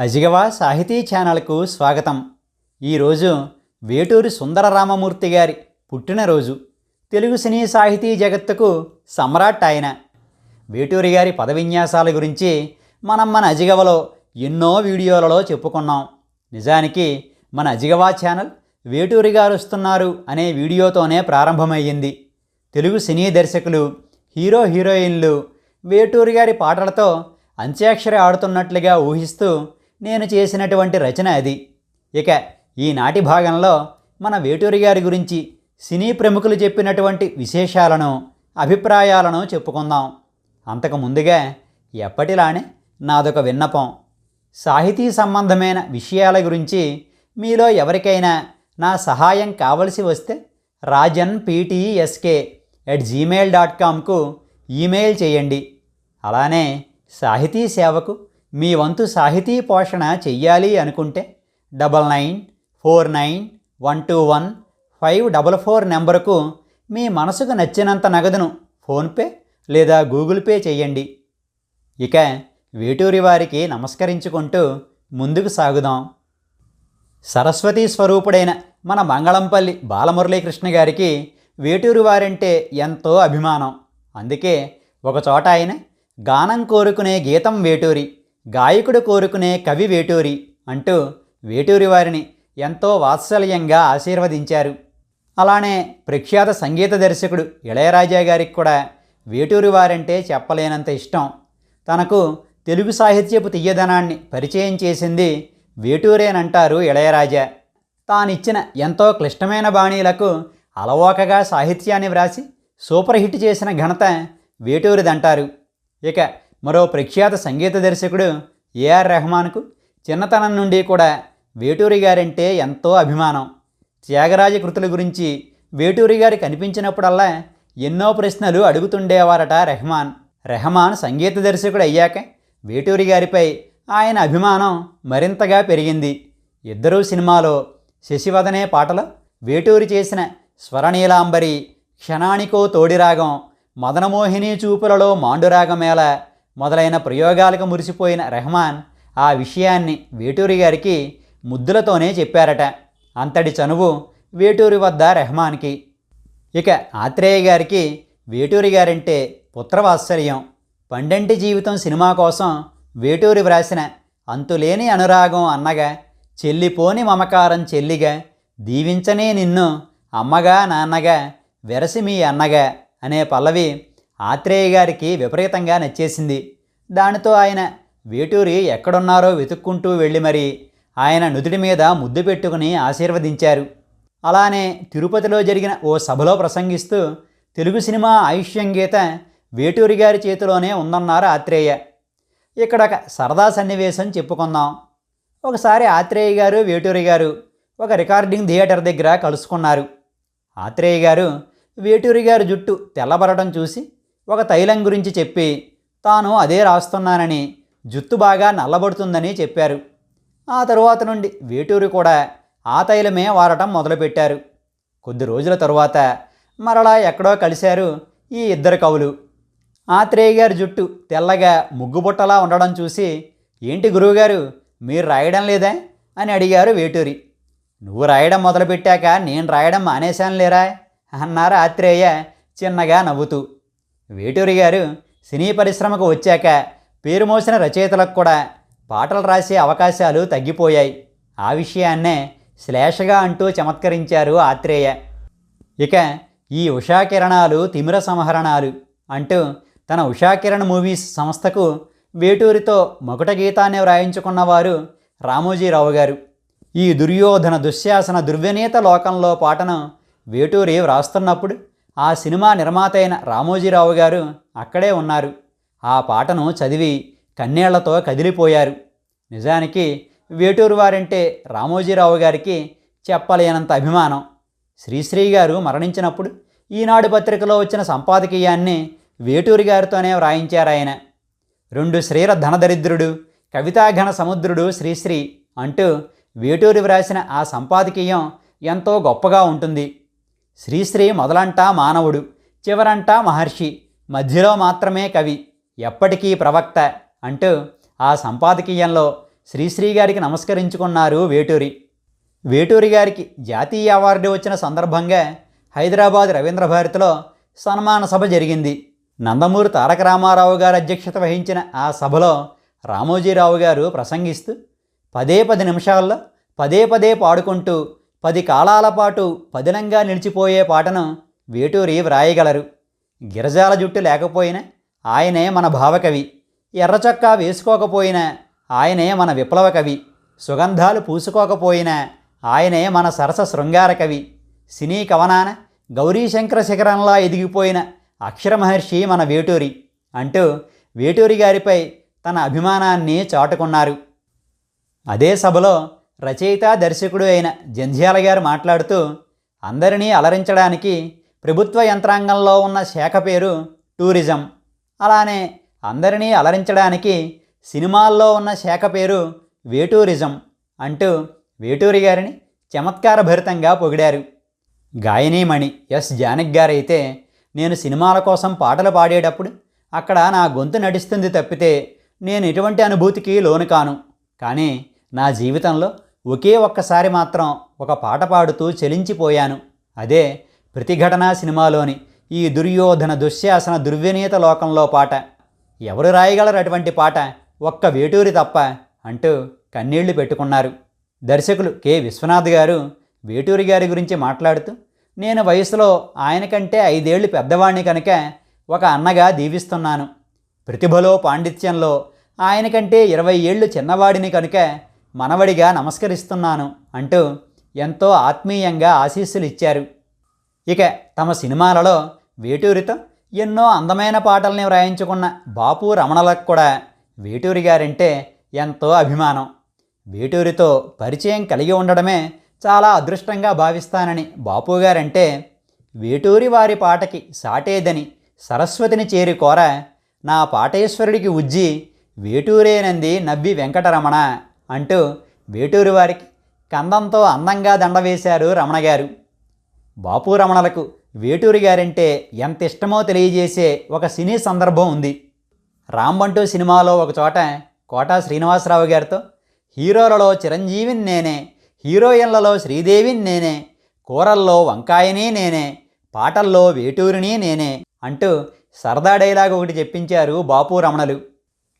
అజిగవా సాహితీ ఛానల్కు స్వాగతం. ఈరోజు వేటూరి సుందర రామమూర్తి గారి పుట్టినరోజు. తెలుగు సినీ సాహితీ జగత్తుకు సమ్రాట్ ఆయన. వేటూరి గారి పదవిన్యాసాల గురించి మనం మన అజిగవలో ఎన్నో వీడియోలలో చెప్పుకున్నాం. నిజానికి మన అజిగవా ఛానల్ వేటూరి గారు వస్తున్నారు అనే వీడియోతోనే ప్రారంభమయ్యింది. తెలుగు సినీ దర్శకులు హీరో హీరోయిన్లు వేటూరి గారి పాటలతో అంత్యాక్షరి ఆడుతున్నట్లుగా ఊహిస్తూ నేను చేసినటువంటి రచన అది. ఇక ఈనాటి భాగంలో మన వేటూరి గారి గురించి సినీ ప్రముఖులు చెప్పినటువంటి విశేషాలను అభిప్రాయాలను చెప్పుకుందాం. అంతకు ముందుగా ఎప్పటిలానే నాదొక విన్నపం. సాహితీ సంబంధమైన విషయాల గురించి మీలో ఎవరికైనా నా సహాయం కావలసి వస్తే Rajan PTSK at Gmail dot కామ్కు email చేయండి. అలానే సాహితీ సేవకు మీ వంతు సాహితీ పోషణ చెయ్యాలి అనుకుంటే double nine four nine one two one five double four నెంబరుకు మీ మనసుకు నచ్చినంత నగదును ఫోన్పే లేదా గూగుల్ పే చేయండి ఇక వేటూరి వారికి నమస్కరించుకుంటూ ముందుకు సాగుదాం. సరస్వతీ స్వరూపుడైన మన మంగళంపల్లి బాలమురళీకృష్ణ గారికి వేటూరి వారంటే ఎంతో అభిమానం. అందుకే ఒకచోట ఆయన గానం కోరుకునే గీతం వేటూరి. గాయకుడు కోరుకునే కవి వేటూరి అంటూ వేటూరి వారిని ఎంతో వాత్సల్యంగా ఆశీర్వదించారు. అలానే ప్రఖ్యాత సంగీత దర్శకుడు ఇళయరాజా గారికి కూడా వేటూరి వారంటే చెప్పలేనంత ఇష్టం. తనకు తెలుగు సాహిత్యపు తీయదనాన్ని పరిచయం చేసింది వేటూరేనంటారు ఇళయరాజా. తానిచ్చిన ఎంతో క్లిష్టమైన బాణీలకు అలవోకగా సాహిత్యాన్ని వ్రాసి సూపర్ హిట్ చేసిన ఘనత వేటూరిదంటారు. ఇక మరో ప్రఖ్యాత సంగీత దర్శకుడు ఏఆర్ రెహమాన్కు చిన్నతనం నుండి కూడా వేటూరి గారంటే ఎంతో అభిమానం. త్యాగరాజ కృతుల గురించి వేటూరి గారి కనిపించినప్పుడల్లా ఎన్నో ప్రశ్నలు అడుగుతుండేవారట రెహమాన్. రెహమాన్ సంగీత దర్శకుడు అయ్యాక వేటూరి గారిపై ఆయన అభిమానం మరింతగా పెరిగింది. ఇద్దరూ సినిమాలో శశివదనే పాటలో వేటూరి చేసిన స్వరనీలాంబరి క్షణానికో తోడిరాగం మదనమోహిని చూపులలో మాండురాగమేళ మొదలైన ప్రయోగాలకు మురిసిపోయిన రెహమాన్ ఆ విషయాన్ని వేటూరి గారికి ముద్దులతోనే చెప్పారట. అంతటి చనువు వేటూరి వద్ద రెహమాన్కి. ఇక ఆత్రేయ గారికి వేటూరి గారంటే పుత్రవాత్సల్యం. పండంటి జీవితం సినిమా కోసం వేటూరి వ్రాసిన అంతులేని అనురాగం అన్నగా చెల్లిపోని మమకారం చెల్లిగా దీవించనే నిన్ను అమ్మగా నాన్నగా వెరసి మీ అన్నగా అనే పల్లవి ఆత్రేయ గారికి విపరీతంగా నచ్చేసింది. దానితో ఆయన వేటూరి ఎక్కడున్నారో వెతుక్కుంటూ వెళ్ళి మరి ఆయన నుదుటి మీద ముద్దు పెట్టుకుని ఆశీర్వదించారు. అలానే తిరుపతిలో జరిగిన ఓ సభలో ప్రసంగిస్తూ తెలుగు సినిమా ఆయుష్యం గీత వేటూరి గారి చేతిలోనే ఉందన్నారు ఆత్రేయ. ఇక్కడ ఒక సరదా సన్నివేశం చెప్పుకుందాం. ఒకసారి ఆత్రేయ గారు వేటూరి గారు ఒక రికార్డింగ్ థియేటర్ దగ్గర కలుసుకున్నారు. ఆత్రేయ గారు వేటూరి గారి జుట్టు తెల్లబడటం చూసి ఒక తైలం గురించి చెప్పి తాను అదే రాస్తున్నానని జుట్టు బాగా నల్లబడుతుందని చెప్పారు. ఆ తరువాత నుండి వేటూరి కూడా ఆ తైలమే వాడటం మొదలుపెట్టారు. కొద్ది రోజుల తరువాత మరలా ఎక్కడో కలిశారు ఈ ఇద్దరు కవులు. ఆత్రేయ గారి జుట్టు తెల్లగా ముగ్గుబుట్టలా ఉండడం చూసి ఏంటి గురువుగారు మీరు రాయడం లేదా? అని అడిగారు వేటూరి. నువ్వు రాయడం మొదలుపెట్టాక నేను రాయడం మానేశాను లేరా అన్నారు ఆత్రేయ చిన్నగా నవ్వుతూ. వేటూరి గారు సినీ పరిశ్రమకు వచ్చాక పేరు మోసిన రచయితలకు కూడా పాటలు రాసే అవకాశాలు తగ్గిపోయాయి. ఆ విషయాన్నే శ్లేషగా అంటూ చమత్కరించారు ఆత్రేయ. ఇక ఈ ఉషాకిరణాలు తిమిర సంహరణాలు అంటూ తన ఉషాకిరణ్ మూవీస్ సంస్థకు వేటూరితో మొకట గీతాన్ని వ్రాయించుకున్నవారు రామోజీరావు గారు. ఈ దుర్యోధన దుశ్శాసన దుర్వినీత లోకంలో పాటను వేటూరి వ్రాస్తున్నప్పుడు ఆ సినిమా నిర్మాత అయిన రామోజీరావు గారు అక్కడే ఉన్నారు. ఆ పాటను చదివి కన్నేళ్ళతో కదిలిపోయారు. నిజానికి వేటూరు వారంటే రామోజీరావు గారికి చెప్పలేనంత అభిమానం. శ్రీశ్రీ గారు మరణించినప్పుడు ఈనాడు పత్రికలో వచ్చిన సంపాదకీయాన్ని వేటూరి గారితోనే వ్రాయించారు ఆయన. రెండు శ్రీర ధనదరిద్రుడు కవితాఘన సముద్రుడు శ్రీశ్రీ అంటూ వేటూరి వ్రాసిన ఆ సంపాదకీయం ఎంతో గొప్పగా ఉంటుంది. శ్రీశ్రీ మొదలంటా మానవుడు చివరంటా మహర్షి మధ్యలో మాత్రమే కవి ఎప్పటికీ ప్రవక్త అంటూ ఆ సంపాదకీయంలో శ్రీశ్రీ గారికి నమస్కరించుకున్నారు వేటూరి. వేటూరి గారికి జాతీయ అవార్డు వచ్చిన సందర్భంగా హైదరాబాద్ రవీంద్ర భారతిలో సన్మాన సభ జరిగింది. నందమూరి తారక రామారావు గారు అధ్యక్షత వహించిన ఆ సభలో రామోజీరావు గారు ప్రసంగిస్తూ పదే పది నిమిషాల్లో పదే పదే పాడుకుంటూ పది కాలాల పాటు పదిలంగా నిలిచిపోయే పాటను వేటూరి వ్రాయగలరు. గిరజాల జుట్టు లేకపోయినా ఆయనే మన భావకవి. ఎర్రచొక్కా వేసుకోకపోయినా ఆయనే మన విప్లవ కవి సుగంధాలు పూసుకోకపోయినా ఆయనే మన సరస శృంగార కవి సినీ కవనాన గౌరీశంకర శిఖరంలా ఎదిగిపోయిన అక్షర మహర్షి మన వేటూరి అంటూ వేటూరి గారిపై తన అభిమానాన్ని చాటుకున్నారు. అదే సభలో రచయిత దర్శకుడు అయిన జంధ్యాల గారు మాట్లాడుతూ అందరినీ అలరించడానికి ప్రభుత్వ యంత్రాంగంలో ఉన్న శాఖ పేరు టూరిజం. అలానే అందరినీ అలరించడానికి సినిమాల్లో ఉన్న శాఖ పేరు వేటూరిజం అంటూ వేటూరి గారిని చమత్కార భరితంగా పొగిడారు. గాయనీమణి ఎస్. జానక్ గారైతే నేను సినిమాల కోసం పాటలు పాడేటప్పుడు అక్కడ నా గొంతు నడుస్తుంది తప్పితే నేను ఎటువంటి అనుభూతికి లోను కాను. కానీ నా జీవితంలో ఒకే ఒక్కసారి మాత్రం ఒక పాట పాడుతూ చెలించిపోయాను. అదే ప్రతిఘటన సినిమాలోని ఈ దుర్యోధన దుశ్శాసన దుర్వినీత లోకంలో పాట. ఎవరు రాయగలరు అటువంటి పాట? ఒక్క వేటూరి తప్ప అంటూ కన్నీళ్ళు పెట్టుకున్నారు. దర్శకులు కె. విశ్వనాథ్ గారు వేటూరి గారి గురించి మాట్లాడుతూ నేను వయసులో ఆయన కంటే ఐదేళ్ళు పెద్దవాణ్ణి కనుక ఒక అన్నగా దీవిస్తున్నాను. ప్రతిభలో పాండిత్యంలో ఆయన కంటే ఇరవై ఏళ్ళు చిన్నవాడిని కనుక మనవడిగా నమస్కరిస్తున్నాను అంటూ ఎంతో ఆత్మీయంగా ఆశీస్సులు ఇచ్చారు ఇక తమ సినిమాలలో వేటూరితో ఎన్నో అందమైన పాటల్ని వ్రాయించుకున్న బాపు రమణలకు కూడా వేటూరి గారంటే ఎంతో అభిమానం. వేటూరితో పరిచయం కలిగి ఉండడమే చాలా అదృష్టంగా భావిస్తానని బాపు గారంటే వేటూరి వారి పాటకి సాటేదని సరస్వతిని చేరి కోర నా పాటేశ్వరుడికి ఉజ్జి వేటూరేనంది నవ్వి వెంకటరమణ. అంటూ వేటూరు వారికి కందంతో అందంగా దండ వేశారు రమణ గారు. బాపు రమణలకు వేటూరి గారంటే ఎంత ఇష్టమో తెలియజేసే ఒక సినీ సందర్భం ఉంది. రాంబంటూ సినిమాలో ఒక చోట కోటా శ్రీనివాసరావు గారితో హీరోలలో చిరంజీవిని నేనే హీరోయిన్లలో శ్రీదేవిని నేనే కూరల్లో వంకాయని నేనే పాటల్లో వేటూరిని నేనే అంటూ సరదా డైలాగ్ ఒకటి చెప్పించారు బాపు రమణలు.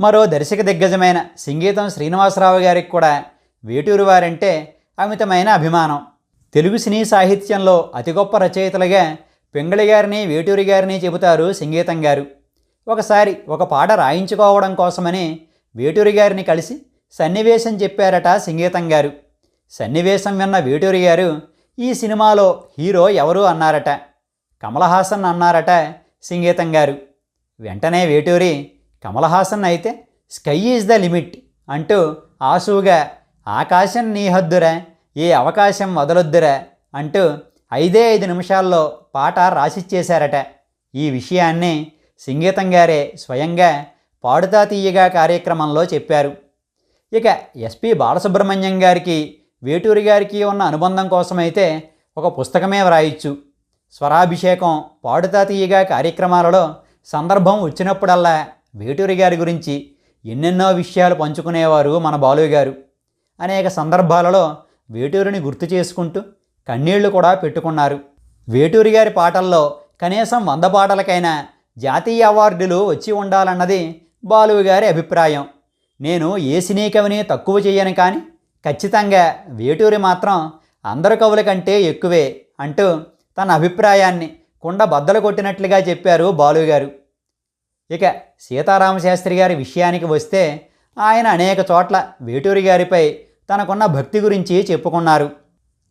మరో దర్శక దిగ్గజమైన సంగీతం శ్రీనివాసరావు గారికి కూడా వేటూరి వారంటే అమితమైన అభిమానం. తెలుగు సినీ సాహిత్యంలో అతి గొప్ప రచయితలుగా పింగళి గారిని వేటూరి గారిని చెబుతారు సంగీతం గారు. ఒకసారి ఒక పాట రాయించుకోవడం కోసమని వేటూరి గారిని కలిసి సన్నివేశం చెప్పారట సంగీతం గారు. సన్నివేశం విన్న వేటూరి గారు ఈ సినిమాలో హీరో ఎవరు? అన్నారట. కమలహాసన్ అన్నారట సంగీతం గారు. వెంటనే వేటూరి కమల్ హాసన్ అయితే స్కై ఈజ్ ద లిమిట్ అంటూ ఆసువుగా ఆకాశం నీ హద్దురా ఏ అవకాశం వదలొద్దురా అంటూ ఐదే ఐదు నిమిషాల్లో పాట రాసిచ్చేశారట. ఈ విషయాన్ని సంగీతం గారే స్వయంగా పాడుతా తీయగా కార్యక్రమంలో చెప్పారు. ఇక ఎస్పి బాలసుబ్రహ్మణ్యం గారికి వేటూరి గారికి ఉన్న అనుబంధం కోసమైతే ఒక పుస్తకమే వ్రాయొచ్చు. స్వరాభిషేకం పాడుతా తీయగా కార్యక్రమాలలో సందర్భం వచ్చినప్పుడల్లా వేటూరి గారి గురించి ఎన్నెన్నో విషయాలు పంచుకునేవారు మన బాలు గారు. అనేక సందర్భాలలో వేటూరిని గుర్తు చేసుకుంటూ కన్నీళ్ళు కూడా పెట్టుకున్నారు. వేటూరి గారి పాటల్లో కనీసం వంద పాటలకైనా జాతీయ అవార్డులు వచ్చి ఉండాలన్నది బాలు గారి అభిప్రాయం. నేను ఏ సినీ కవిని తక్కువ చేయను కానీ ఖచ్చితంగా వేటూరి మాత్రం అందరు కవుల కంటే ఎక్కువే అంటూ తన అభిప్రాయాన్ని కుండ బద్దలు కొట్టినట్లుగా చెప్పారు బాలుగారు ఇక సీతారామశాస్త్రి గారి విషయానికి వస్తే ఆయన అనేక చోట్ల వేటూరి గారిపై తనకున్న భక్తి గురించి చెప్పుకున్నారు.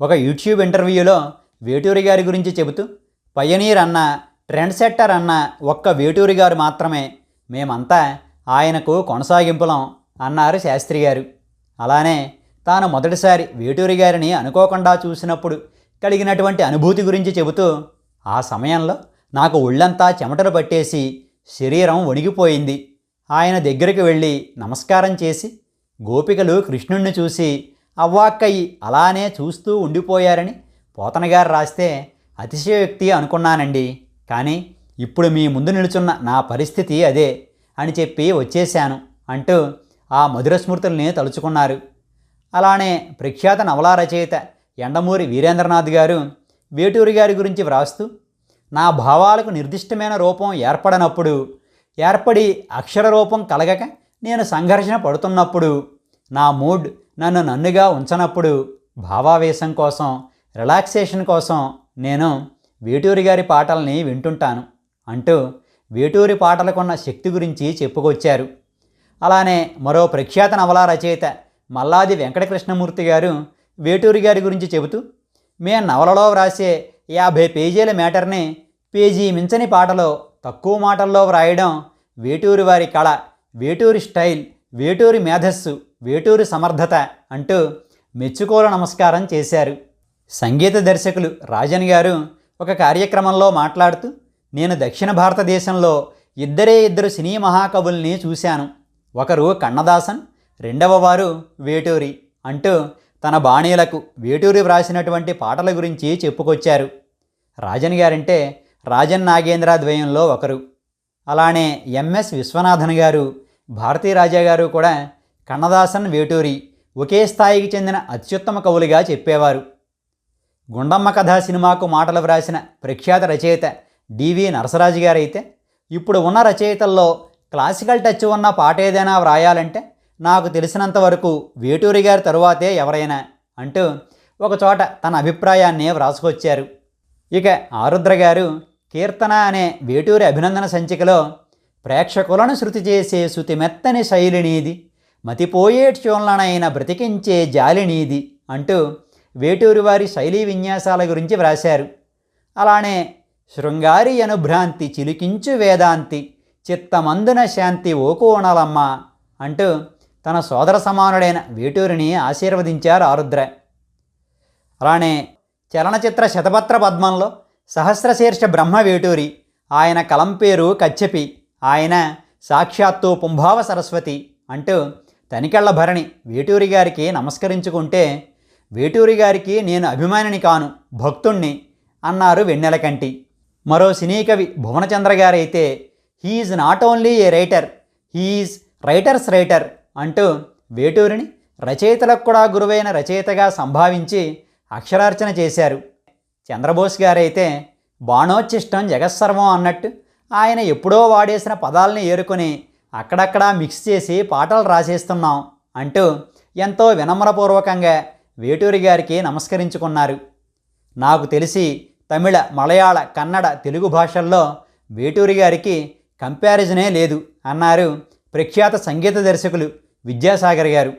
ఒక యూట్యూబ్ ఇంటర్వ్యూలో వేటూరి గారి గురించి చెబుతూ పయనీర్ అన్న ట్రెండ్ సెట్టర్ అన్న ఒక్క వేటూరి గారు మాత్రమే మేమంతా ఆయనకు కొనసాగింపులం అన్నారు శాస్త్రి గారు. అలానే తాను మొదటిసారి వేటూరి గారిని అనుకోకుండా చూసినప్పుడు కలిగినటువంటి అనుభూతి గురించి చెబుతూ ఆ సమయంలో నాకు ఒళ్ళంతా చెమటలు పట్టేసి శరీరం వణిగిపోయింది. ఆయన దగ్గరికి వెళ్ళి నమస్కారం చేసి గోపికలు కృష్ణుణ్ణి చూసి అవ్వాక్కయ్యి అలానే చూస్తూ ఉండిపోయారని పోతనగారు రాస్తే అతిశయోక్తి అనుకున్నానండి. కానీ ఇప్పుడు మీ ముందు నిలుచున్న నా పరిస్థితి అదే అని చెప్పి వచ్చేశాను అంటూ ఆ మధుర స్మృతుల్ని తలుచుకున్నారు. అలానే ప్రఖ్యాత నవలా రచయిత ఎండమూరి వీరేంద్రనాథ్ గారు వేటూరి గారి గురించి వ్రాస్తూ నా భావాలకు నిర్దిష్టమైన రూపం ఏర్పడనప్పుడు ఏర్పడి అక్షర రూపం కలగక నేను సంఘర్షణ పడుతున్నప్పుడు నా మూడ్ నన్ను నన్నుగా ఉంచనప్పుడు భావావేశం కోసం రిలాక్సేషన్ కోసం నేను వేటూరి గారి పాటల్ని వింటుంటాను అంటూ వేటూరి పాటలకున్న శక్తి గురించి చెప్పుకొచ్చారు. అలానే మరో ప్రఖ్యాత నవలా రచయిత మల్లాది వెంకటకృష్ణమూర్తి గారు వేటూరి గారి గురించి చెబుతూ మే నవలలో వ్రాసే యాభై పేజీల మ్యాటర్ని పేజీ మించని పాటలో తక్కువ మాటల్లో వ్రాయడం వేటూరి వారి కళ వేటూరి స్టైల్ వేటూరి మేధస్సు వేటూరి సమర్థత అంటూ మెచ్చుకోల నమస్కారం చేశారు. సంగీత దర్శకులు రాజన్ గారు ఒక కార్యక్రమంలో మాట్లాడుతూ నేను దక్షిణ భారతదేశంలో ఇద్దరే ఇద్దరు సినీ మహాకవుల్ని చూశాను. ఒకరు కన్నదాసన్ రెండవ వారు వేటూరి అంటూ తన బాణీలకు వేటూరి వ్రాసినటువంటి పాటల గురించి చెప్పుకొచ్చారు. రాజన్ గారంటే రాజన్ నాగేంద్ర ద్వయంలో ఒకరు. అలానే ఎంఎస్ విశ్వనాథన్ గారు భారతీ రాజా గారు కూడా కన్నదాసన్ వేటూరి ఒకే స్థాయికి చెందిన అత్యుత్తమ కవులుగా చెప్పేవారు. గుండమ్మ కథ సినిమాకు మాటలు వ్రాసిన ప్రఖ్యాత రచయిత డివి నరసరాజు గారైతే ఇప్పుడు ఉన్న రచయితల్లో క్లాసికల్ టచ్ ఉన్న పాట ఏదైనా వ్రాయాలంటే నాకు తెలిసినంత వరకు వేటూరి గారి తరువాతే ఎవరైనా అంటూ ఒకచోట తన అభిప్రాయాన్ని వ్రాసుకొచ్చారు. ఇక ఆరుద్ర గారు కీర్తన అనే వేటూరి అభినందన సంచికలో ప్రేక్షకులను శృతి చేసే శృతిమెత్తని శైలినీది మతిపోయేట్చోళ్ళనైన బ్రతికించే జాలినీది అంటూ వేటూరి వారి శైలీ విన్యాసాల గురించి వ్రాశారు. అలానే శృంగారి అనుభ్రాంతి చిలికించు వేదాంతి చిత్తమందున శాంతి ఓకోణలమ్మ అంటూ తన సోదర సమానుడైన వేటూరిని ఆశీర్వదించారు ఆరుద్ర. అలానే చలనచిత్ర శతపత్ర పద్మంలో సహస్రశీర్ష బ్రహ్మ వేటూరి ఆయన కలం పేరు కచ్చపి ఆయన సాక్షాత్తు పుంభావ సరస్వతి అంటూ తనికెళ్ళ భరణి వేటూరి గారికి నమస్కరించుకుంటే వేటూరి గారికి నేను అభిమానిని కాను భక్తుణ్ణి అన్నారు వెన్నెలకంటి మరో సినీ కవి Bhuvanachandra గారైతే he is not only a writer he is writer's writer అంటూ వేటూరిని రచయితలకు కూడా గురువైన రచయితగా సంభావించి అక్షరార్చన చేశారు. చంద్రబోస్ గారైతే బాణోచ్చిష్టం జగత్సర్వం అన్నట్టు ఆయన ఎప్పుడో వాడేసిన పదాలని ఏరుకొని అక్కడక్కడా మిక్స్ చేసి పాటలు రాసేస్తున్నాం అంటూ ఎంతో వినమ్రపూర్వకంగా వేటూరి గారికి నమస్కరించుకున్నారు. నాకు తెలిసి తమిళ మలయాళ కన్నడ తెలుగు భాషల్లో వేటూరి గారికి కంపారిజనే లేదు అన్నారు ప్రఖ్యాత సంగీత దర్శకులు విద్యాసాగర్ గారు.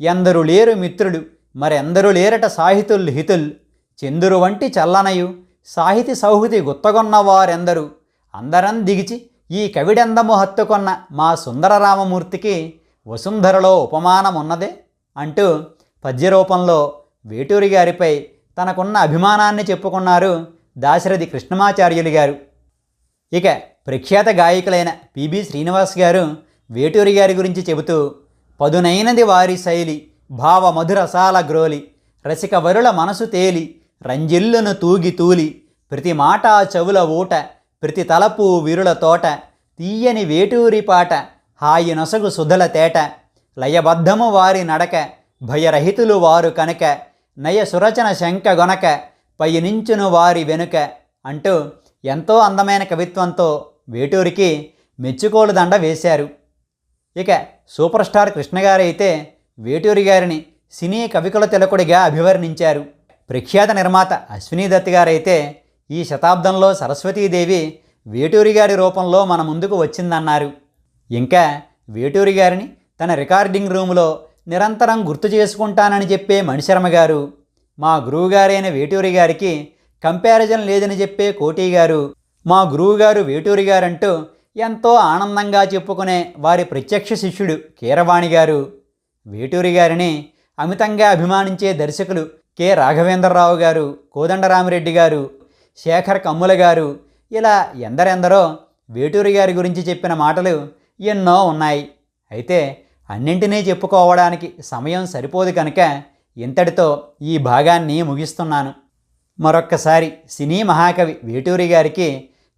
ఎందరు లేరు మిత్రులు మరెందరు లేరట సాహితుల్ హితుల్. చందురు వంటి చల్లనయు సాహితీ సౌహృతి గుత్తగొన్న వారెందరు అందరం దిగిచి ఈ కవిడెందము హత్తుకొన్న మా సుందరరామమూర్తికి వసుంధరలో ఉపమానమున్నదే అంటూ పద్యరూపంలో వేటూరి గారిపై తనకున్న అభిమానాన్ని చెప్పుకున్నారు దాశరథి కృష్ణమాచార్యులు గారు. ఇక ప్రఖ్యాత గాయకులైన పిబి శ్రీనివాస్ గారు వేటూరి గారి గురించి చెబుతూ పదునైనది వారి శైలి భావ మధురసాల గ్రోలి రసిక వరుల మనసు తేలి రంజిల్లును తూగి తూలి ప్రతి మాట చెవుల ఊట ప్రతి తలపు విరుల తోట తీయని వేటూరి పాట హాయి నొసగు సుధల తేట లయబద్ధము వారి నడక భయరహితులు వారు కనుక నయ సురచన శంక గొనక పయనించును వారి వెనుక అంటూ ఎంతో అందమైన కవిత్వంతో వేటూరికి మెచ్చుకోలు దండ వేశారు. ఇక సూపర్ స్టార్ కృష్ణ గారైతే వేటూరి గారిని సినీ కవికుల తిలకుడిగా అభివర్ణించారు. ప్రఖ్యాత నిర్మాత అశ్విని దత్ గారైతే ఈ శతాబ్దంలో సరస్వతీదేవి వేటూరి గారి రూపంలో మన ముందుకు వచ్చిందన్నారు. ఇంకా వేటూరి గారిని తన రికార్డింగ్ రూములో నిరంతరం గుర్తు చేసుకుంటానని చెప్పే మణిశర్మ గారు మా గురువుగారైన వేటూరి గారికి కంపారిజన్ లేదని చెప్పే కోటి గారు మా గురువుగారు వేటూరి గారంటూ ఎంతో ఆనందంగా చెప్పుకునే వారి ప్రత్యక్ష శిష్యుడు కీరవాణి గారు వేటూరి గారిని అమితంగా అభిమానించే దర్శకులు కె. రాఘవేంద్రరావు గారు కోదండరామిరెడ్డి గారు శేఖర్ కమ్ముల గారు ఇలా ఎందరెందరో వేటూరి గారి గురించి చెప్పిన మాటలు ఎన్నో ఉన్నాయి. అయితే అన్నింటినీ చెప్పుకోవడానికి సమయం సరిపోదు కనుక ఇంతటితో ఈ భాగాన్ని ముగిస్తున్నాను. మరొక్కసారి సినీ మహాకవి వేటూరి గారికి